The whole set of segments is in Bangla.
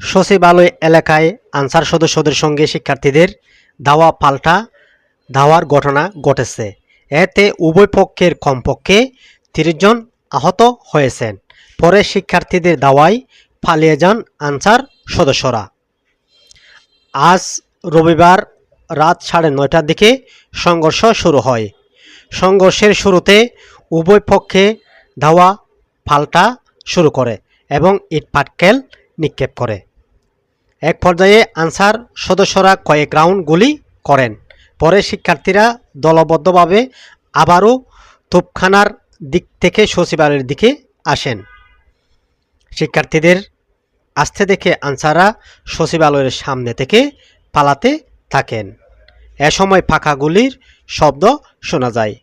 সচিবালয় এলাকায় আনসার সদস্যদের সঙ্গে শিক্ষার্থীদের ধাওয়া পাল্টা ধাওয়ার ঘটনা ঘটেছে। এতে উভয় পক্ষের কমপক্ষে তিরিশ জন আহত হয়েছেন। পরে শিক্ষার্থীদের দাওয়ায় পালিয়ে যান আনসার সদস্যরা। আজ রবিবার রাত সাড়ে নয়টার দিকে সংঘর্ষ শুরু হয়। সংঘর্ষের শুরুতে উভয় পক্ষে ধাওয়া পাল্টা শুরু করে এবং ইট পাটকেল নিক্ষেপ করে। এক পর্যায়ে আনসার সদস্যরা কয়েক রাউন্ড গুলি করেন। পরে শিক্ষার্থীরা দলবদ্ধভাবে আবারও তোপখানার দিক থেকে সচিবালয়ের দিকে আসেন। শিক্ষার্থীদের আসতে দেখে আনসাররা সচিবালয়ের সামনে থেকে পালাতে থাকেন। এ সময় ফাঁকা গুলির শব্দ শোনা যায়।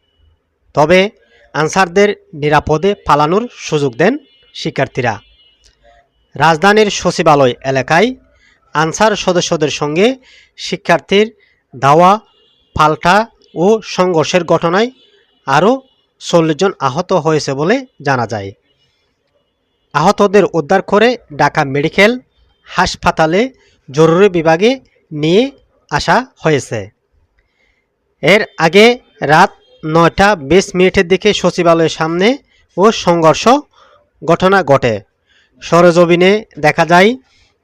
তবে আনসারদের নিরাপদে পালানোর সুযোগ দেন শিক্ষার্থীরা। রাজধানীর সচিবালয় এলাকায় আনসার সদস্যদের সঙ্গে শিক্ষার্থীর দাওয়া, পাল্টা ও সংঘর্ষের ঘটনায় আরও চল্লিশ জন আহত হয়েছে বলে জানা যায়। আহতদের উদ্ধার করে ঢাকা মেডিকেল হাসপাতালে জরুরি বিভাগে নিয়ে আসা হয়েছে। এর আগে রাত নয়টা বিশ মিনিটের দিকে সচিবালয়ের সামনে ও সংঘর্ষ ঘটনা ঘটে। সরজমিনে দেখা যায়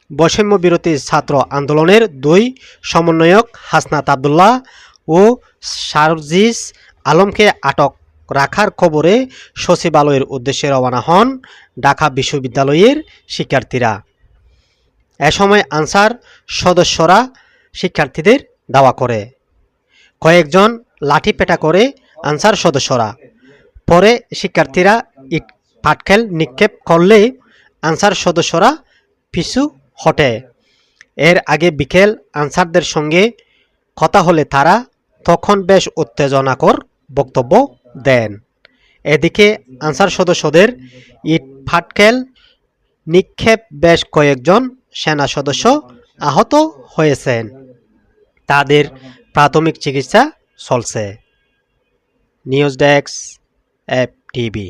বৈষম্য বিরোধী ছাত্র আন্দোলনের দুই সমন্বয়ক হাসনাত আবদুল্লাহ ও সারজিস আলমকে আটক রাখার খবরে সচিবালয়ের উদ্দেশ্যে রওনা হন ঢাকা বিশ্ববিদ্যালয়ের শিক্ষার্থীরা। এ সময় আনসার সদস্যরা শিক্ষার্থীদের দাওয়া করে। কয়েকজন লাঠি পেটা করে আনসার সদস্যরা। পরে শিক্ষার্থীরা ইট পাটকেল নিক্ষেপ করলে আনসার সদস্যরা পিছু হটে। এর আগে বিকেল আনসারদের সঙ্গে কথা হলে তারা তখন বেশ উত্তেজনাকর বক্তব্য দেন। এদিকে আনসার সদস্যদের ইট ফাটকেল নিক্ষেপ বেশ কয়েকজন সেনা সদস্য আহত হয়েছেন। তাদের প্রাথমিক চিকিৎসা চলছে। News desk app TV.